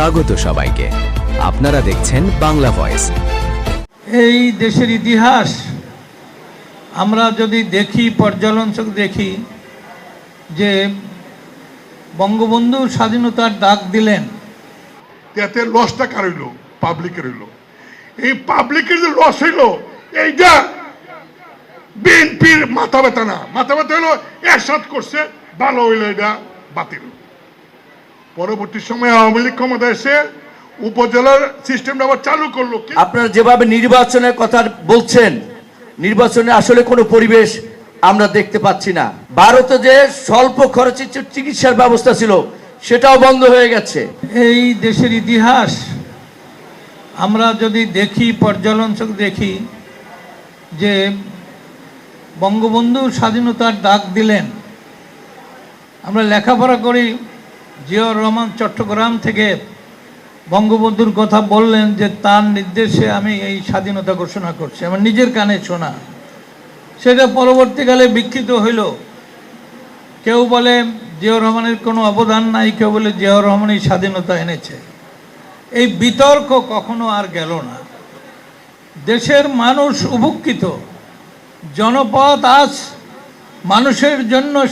স্বাগত সবাইকে। আপনারা দেখছেন বাংলা ভয়েস। এই দেশের ইতিহাস আমরা যদি দেখি পর্যালোচন দেখি যে বঙ্গবন্ধু স্বাধীনতার ডাক দিলেন। তাতে লসটা কার হইল? পাবলিকের হইল। এই পাবলিকের যে লস হইল এইটা বিএনপির মাথা ব্যথা না। মাথা ব্যথা হইল একসাথ করছে ভালো হইল এটা বাতিল। পরবর্তী সময়ে আওয়ামী লীগ ক্ষমতা এসে উপজেলার সিস্টেমটা আবার চালু করল। আপনারা যেভাবে নির্বাচনের কথা বলছেন নির্বাচনে আসলে কোনো পরিবেশ আমরা দেখতে পাচ্ছি না। ভারতে যে স্বল্প খরচে চিকিৎসার ব্যবস্থা ছিল সেটাও বন্ধ হয়ে গেছে। এই দেশের ইতিহাস আমরা যদি দেখি পর্যালোচন দেখি যে বঙ্গবন্ধু স্বাধীনতার ডাক দিলেন আমরা লেখাপড়া করি জিয়াউর রহমান চট্টগ্রাম থেকে বঙ্গবন্ধুর কথা বললেন যে তার নির্দেশে আমি এই স্বাধীনতা ঘোষণা করছি। আমার নিজের কানে শোনা। সেটা পরবর্তীকালে বিকৃত হইল। কেউ বলে জিয়াউর রহমানের কোনো অবদান নাই, কেউ বলে জিয়াউর রহমানই স্বাধীনতা এনেছে। এই বিতর্ক কখনো আর গেল না। দেশের মানুষ উপকৃত। জনপথ আজ মানুষের জন্য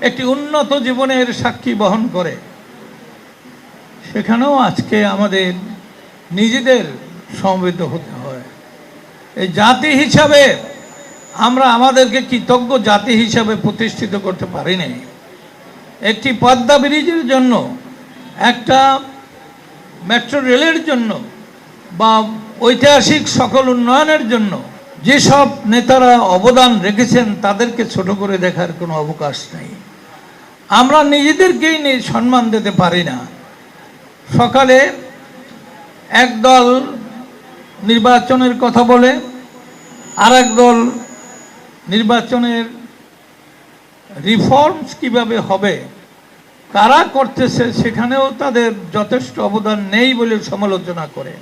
একটি উন্নত জীবনের সাক্ষী বহন করে। সেখানেও আজকে আমাদের নিজেদের সমবেত হতে হয়। এই জাতি হিসাবে আমরা আমাদেরকে কৃতজ্ঞ জাতি হিসাবে প্রতিষ্ঠিত করতে পারি নাই একটি পদ্মা ব্রিজের জন্য, একটা মেট্রো রেলের জন্য বা ঐতিহাসিক সকল উন্নয়নের জন্য যেসব নেতারা অবদান রেখেছেন তাদেরকে ছোট করে দেখার কোনো অবকাশ নেই। আমরা নিজেদেরকেই সম্মান দিতে পারি না। সকালে একদল নির্বাচনের কথা বলে আর দল নির্বাচনের রিফর্মস কীভাবে হবে, কারা করতেছে সেখানেও তাদের যথেষ্ট অবদান নেই বলে সমালোচনা করে।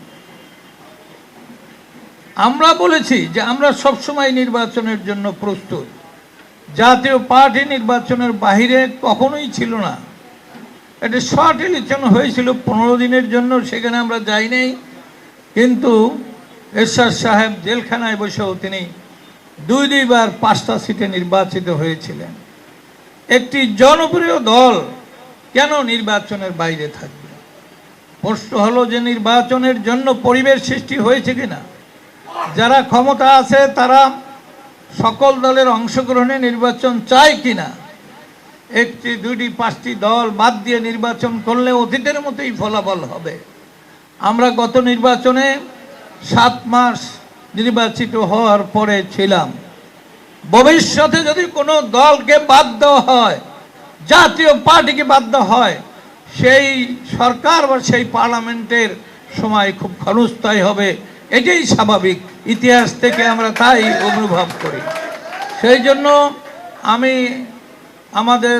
আমরা বলেছি যে আমরা সবসময় নির্বাচনের জন্য প্রস্তুত। জাতীয় পার্টি নির্বাচনের বাহিরে কখনোই ছিল না। এটা শর্ট ইলেকশন হয়েছিল, পনেরো দিনের জন্য, সেখানে আমরা যাই নাই। কিন্তু এরশাদ সাহেব জেলখানায় বসেও তিনি দুই দুইবার পাঁচটা সিটে নির্বাচিত হয়েছিলেন। একটি জনপ্রিয় দল কেন নির্বাচনের বাইরে থাকবে? প্রশ্ন হলো যে নির্বাচনের জন্য পরিবেশ সৃষ্টি হয়েছে কিনা? যারা ক্ষমতা আছে, তারা সকল দলের অংশগ্রহণে নির্বাচন চায় কিনা? একটি, দুইটি, পাঁচটি দল বাদ দিয়ে নির্বাচন করলে অতীতের মতোই ফলাফল হবে। আমরা গত নির্বাচনে সাত মাস নির্বাচিত হওয়ার পরে ছিলাম। ভবিষ্যতে যদি কোনো দলকে বাদ দেওয়া হয়, জাতীয় পার্টিকে বাদ দেওয়া হয়, সেই সরকার বা সেই পার্লামেন্টের সময় খুব ক্ষণস্থায়ী হবে। এটাই স্বাভাবিক। ইতিহাস থেকে আমরা তাই অনুভব করি। সেই জন্য আমি আমাদের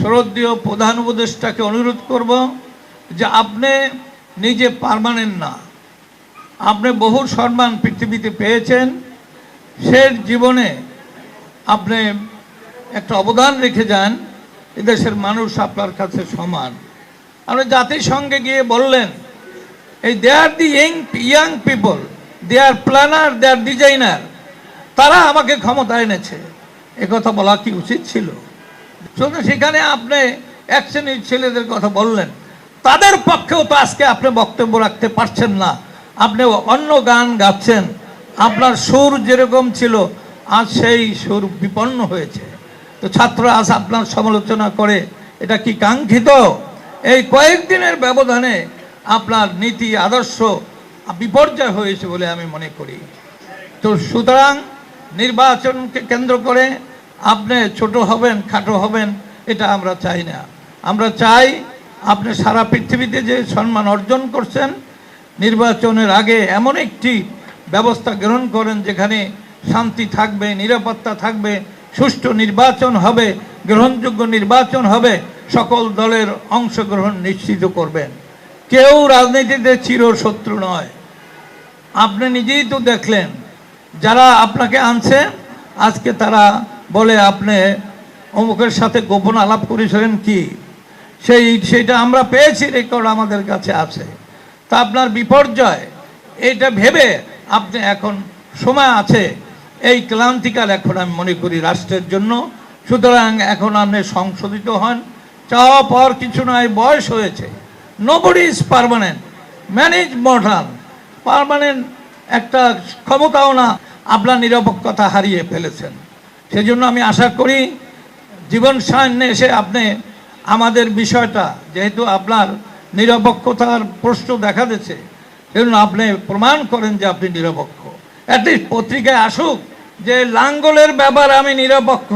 শ্রদ্ধীয় প্রধান উপদেষ্টাকে অনুরোধ করব যে আপনি নিজে পারমানেন্ট না। আপনি বহু সম্মান পৃথিবীতে পেয়েছেন। সে জীবনে আপনি একটা অবদান রেখে যান। এদেশের মানুষ আপনার কাছে সমান। আপনি জাতিসংঘে গিয়ে বললেন, এই they are the young young people they are planner they are designer তারা আমাকে ক্ষমতা এনেছে। কথা বলা কি উচিত ছিল? শুধু সেখানে আপনি এক শ্রেণির ছেলেদের কথা বললেন। তাদের পক্ষেও তো আজকে আপনি বক্তব্য রাখতে পারছেন না। আপনি অন্য গান গাচ্ছেন। আপনার সুর যেরকম ছিল, আজ সেই সুর বিপন্ন হয়েছে। তো ছাত্র, আজ আপনার সমালোচনা করে এটা কি কাঙ্ক্ষিত? এই কয়েকদিনের ব্যবধানে আপনার নীতি, আদর্শ বিপর্যয় হয়েছে বলে আমি মনে করি। তো সুতরাং নির্বাচনকে কেন্দ্র করে আপনি ছোট হবেন, খাটো হবেন, এটা আমরা চাই না। আমরা চাই আপনি সারা পৃথিবীতে যে সম্মান অর্জন করছেন, নির্বাচনের আগে এমন একটি ব্যবস্থা গ্রহণ করেন যেখানে শান্তি থাকবে, নিরাপত্তা থাকবে, সুষ্ঠু নির্বাচন হবে, গ্রহণযোগ্য নির্বাচন হবে, সকল দলের অংশগ্রহণ নিশ্চিত করবেন। কেউ রাজনীতিতে চিরশত্রু নয়। আপনি নিজেই তো দেখলেন, যারা আপনাকে আনছে, আজকে তারা বলে আপনি অমুকের সাথে গোপন আলাপ করেছিলেন কি? সেই সেটা আমরা পেয়েছি রেকর্ড আমাদের কাছে আছে। তা আপনার বিপর্যয়, এটা ভেবে আপনি এখন সময় আছে এই ক্লান্তিকাল এখন আমি মনে করি রাষ্ট্রের জন্য। সুতরাং এখন আপনি সংশোধিত হন। চাওয়া পাওয়ার কিছু নয় বয়স হয়েছে। Nobody is permanent manage modern permanent একটা ক্ষমতাও না, আপনার নিরপেক্ষতা হারিয়ে ফেলেছেন। সেজন্য আমি আশা করি জীবন সামনে এসে আপনি আমাদের বিষয়টা, যেহেতু আপনার নিরপেক্ষতার প্রশ্ন দেখা দিচ্ছে সেজন্য আপনি প্রমাণ করেন যে আপনি নিরপেক্ষ। অ্যাটলিস্ট পত্রিকায় আসুক যে লাঙ্গলের ব্যাপার আমি নিরপেক্ষ।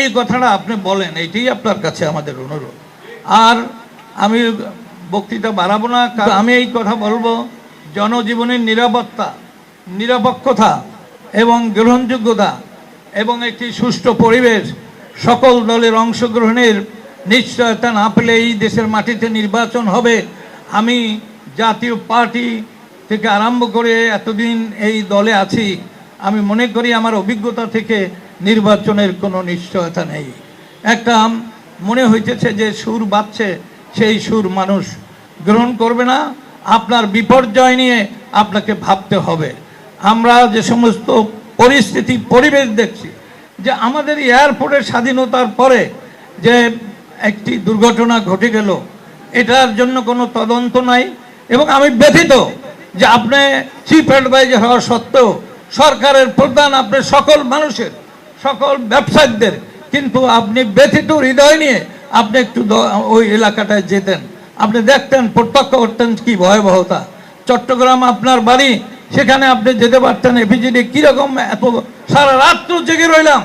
এই কথাটা আপনি বলেন, এইটাই আপনার কাছে আমাদের অনুরোধ। আর আমি বক্তৃতা বাড়াবো না আমি এই কথা বলব, জনজীবনের নিরাপত্তা, নিরপেক্ষতা এবং গ্রহণযোগ্যতা এবং একটি সুষ্ঠু পরিবেশ, সকল দলের অংশগ্রহণের নিশ্চয়তা না পেলে এই দেশের মাটিতে নির্বাচন হবে। আমি জাতীয় পার্টি থেকে আরম্ভ করে এতদিন এই দলে আছি। আমি মনে করি আমার অভিজ্ঞতা থেকে নির্বাচনের কোনো নিশ্চয়তা নেই। একটা মনে হইতেছে যে সুর বাজছে, সেই সুর মানুষ গ্রহণ করবে না। আপনার বিপর্যয় নিয়ে আপনাকে ভাবতে হবে। আমরা যে সমস্ত পরিস্থিতি, পরিবেশ দেখছি যে আমাদের এয়ারপোর্টের স্বাধীনতার পরে যে একটি দুর্ঘটনা ঘটে গেল, এটার জন্য কোনো তদন্ত নাই এবং আমি ব্যথিত যে আপনি চিফ অ্যাডভাইজার হওয়া সত্ত্বেও সরকারের প্রধান আপনি সকল মানুষের, সকল ব্যবসায়ীদের, কিন্তু আপনি ব্যথিত হৃদয় নিয়ে আপনি একটু ওই এলাকাটায় যেতেন। আপনি দেখতেন প্রত্যক্ষ করতেন কি ভয়াবহতা। চট্টগ্রাম আপনার বাড়ি সেখানে আপনি যেতে পারতেন এপিজিডি কীরকম এত সারা রাত্র জেগে রইলাম।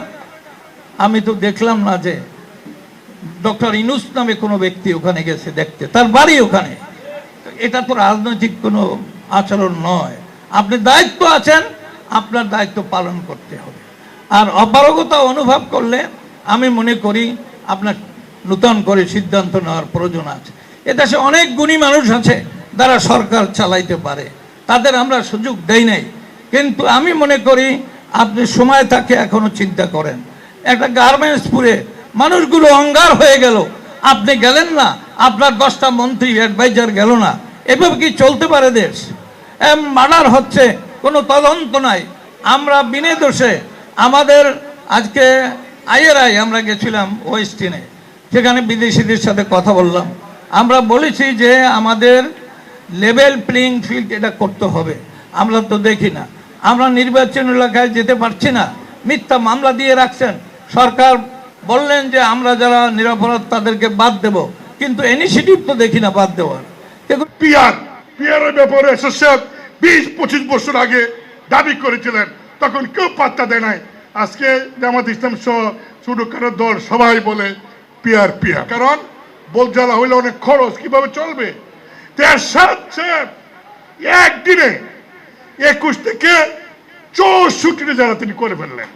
আমি তো দেখলাম না যে ডক্টর ইনুস নামে কোনো ব্যক্তি ওখানে গেছে দেখতে, তার বাড়ি ওখানে। এটা তো রাজনৈতিক কোনো আচরণ নয়। আপনি দায়িত্ব আছেন, আপনার দায়িত্ব পালন করতে হবে। আর অপারগতা অনুভব করলে আমি মনে করি আপনার নূতন করে সিদ্ধান্ত নেওয়ার প্রয়োজন আছে। এদেশে অনেক গুণী মানুষ আছে, যারা সরকার চালাইতে পারে। তাদের আমরা সুযোগ দেই নাই। কিন্তু আমি মনে করি, আপনি সময় থাকে এখনও চিন্তা করেন। একটা গার্মেন্টস পুরে মানুষগুলো অঙ্গার হয়ে গেল। আপনি গেলেন না, আপনার দশটা মন্ত্রী অ্যাডভাইজার গেল না। এভাবে কি চলতে পারে দেশ? মার্ডার হচ্ছে, কোনো তদন্ত নাই। আমরা বিনে দোষে, আমাদের আজকে আইয়েরাই আমরা গেছিলাম ওয়েস্টিনে। সেখানে বিদেশিদের সাথে কথা বললাম। আমরা বলেছি যে আমাদের লেভেল প্লেইং ফিল্ড এটা করতে হবে। আমরা তো দেখি না। আমরা নির্বাচন এলাকায় যেতে পারছি না। মিথ্যা মামলা দিয়ে রাখছেন। সরকার বললেন যে আমরা যারা নিরাপরাধ তাদেরকে বাদ দেব। কিন্তু ইনিশিয়েটিভ তো দেখি না বাদ দেওয়ার। পিয়ার পিয়ারের ব্যাপারে এসএসএফ বিশ, পঁচিশ বছর আগে দাবি করেছিলেন। তখন কেউ পাত্তা দেয় নাই। আজকে জামাত ইসলাম সহ ছোটখাটো দল সবাই বলে পিয়ার পিয়ার কারণ বোলজালা হইলে অনেক খরচ। কীভাবে চলবে? তার সাথে একদিনে একুশ থেকে চৌষট্টিটা যারা তিনি করে ফেললেন।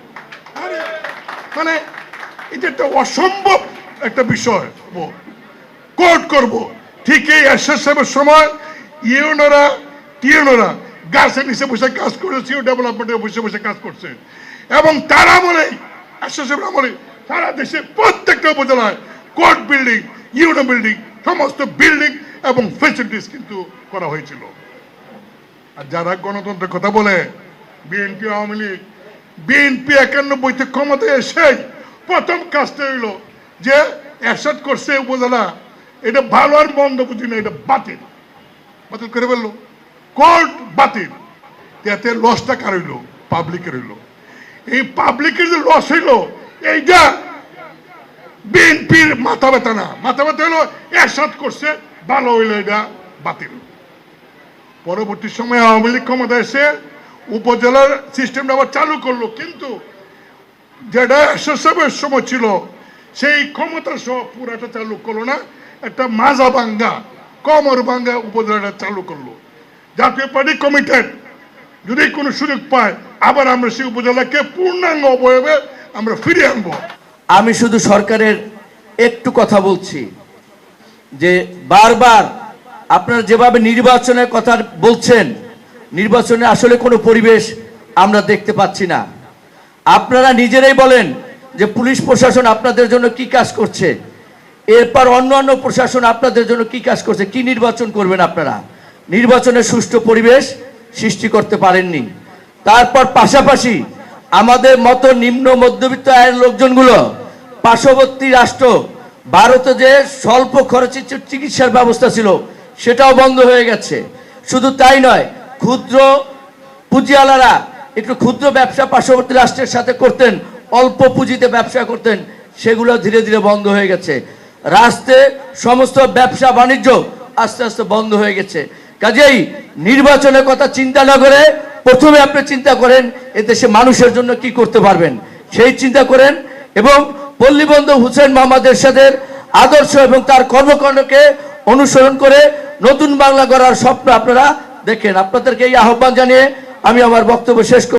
মানে এটা একটা অসম্ভব একটা বিষয়। কোর্ট করব। ঠিক এই এসএসএফের সময় ইউনোরা টিউনোরা গাছের নিচে বসে কাজ করে সিও ডেভেলপমেন্টে বসে বসে কাজ করছে। এবং তারা বলে এসএসএফ আমলে সারা দেশে প্রত্যেকটা উপজেলায় court building you know building, সমস্ত বিল্ডিং এবং ফেসিলিটিস কিন্তু করা হয়েছিল। আর যারা গণতন্ত্রের কথা বলে, বিএনপি, আওয়ামী লীগ, বিএনপি একানব্বইতে ক্ষমতায় এসে প্রথম কাজটা হইল যে একসাথ করছে উপজেলা, এটা ভালো আর মন্দ বুঝি না, এটা বাতিল। বাতিল করে ফেলল। কোর্ট বাতিল। এতে লসটা কার হইল? পাবলিকের হইল। এই পাবলিকের যে লস হইল, এইটা বিএনপির মাথা ব্যথা না। মাথা ব্যথা হইল একসাথ করছে ভালো হইল এটা বাতিল। পরবর্তী সময়ে আওয়ামী লীগ ক্ষমতা এসে উপজেলার সিস্টেমটা আবার চালু করল, কিন্তু যেটা এসএসএফের সময় ছিল, সেই ক্ষমতা সহ পুরাটা চালু করল না, একটা মাজা বাঙ্গা, কমর বাঙ্গা উপজেলাটা চালু করল। জাতীয় পার্টি কমিটেড যদি কোনো সুযোগ পায়, আবার আমরা সেই উপজেলাকে পূর্ণাঙ্গ অবয়বে আমরা ফিরিয়ে আনব। আমি শুধু সরকারের একটু কথা বলছি। যে বারবার আপনারা যেভাবে নির্বাচনের কথা বলছেন, নির্বাচনে আসলে কোনো পরিবেশ আমরা দেখতে পাচ্ছি না। আপনারা নিজেরাই বলেন যে পুলিশ প্রশাসন আপনাদের জন্য কি কাজ করছে। এরপর অন্য অন্য প্রশাসন আপনাদের জন্য কি কাজ করছে, কি নির্বাচন করবেন আপনারা? নির্বাচনের সুষ্ঠু পরিবেশ সৃষ্টি করতে পারেননি। তারপর পাশাপাশি আমাদের মতো নিম্ন মধ্যবিত্ত আয়ের লোকজনগুলো পার্শ্ববর্তী রাষ্ট্র ভারতে যে স্বল্প খরচে চিকিৎসার ব্যবস্থা ছিল, সেটাও বন্ধ হয়ে গেছে। শুধু তাই নয়, ক্ষুদ্র পুঁজিওয়ালারা একটু ক্ষুদ্র ব্যবসা পার্শ্ববর্তী রাষ্ট্রের সাথে করতেন, অল্প পুঁজিতে ব্যবসা করতেন, সেগুলো ধীরে ধীরে বন্ধ হয়ে গেছে। রাস্তে সমস্ত ব্যবসা বাণিজ্য আস্তে আস্তে বন্ধ হয়ে গেছে। কাজেই নির্বাচনের কথা চিন্তা না করে প্রথমে আপনি চিন্তা করেন এ দেশে মানুষের জন্য কি করতে পারবেন। সেই চিন্তা করেন এবং পল্লীবন্ধু হুসেন মোহাম্মদ এরশাদের আদর্শ এবং তার কর্মকাণ্ডকে অনুসরণ করে নতুন বাংলা গড়ার স্বপ্ন আপনারা দেখেন। আপনাদেরকে এই আহ্বান জানিয়ে আমি আমার বক্তব্য শেষ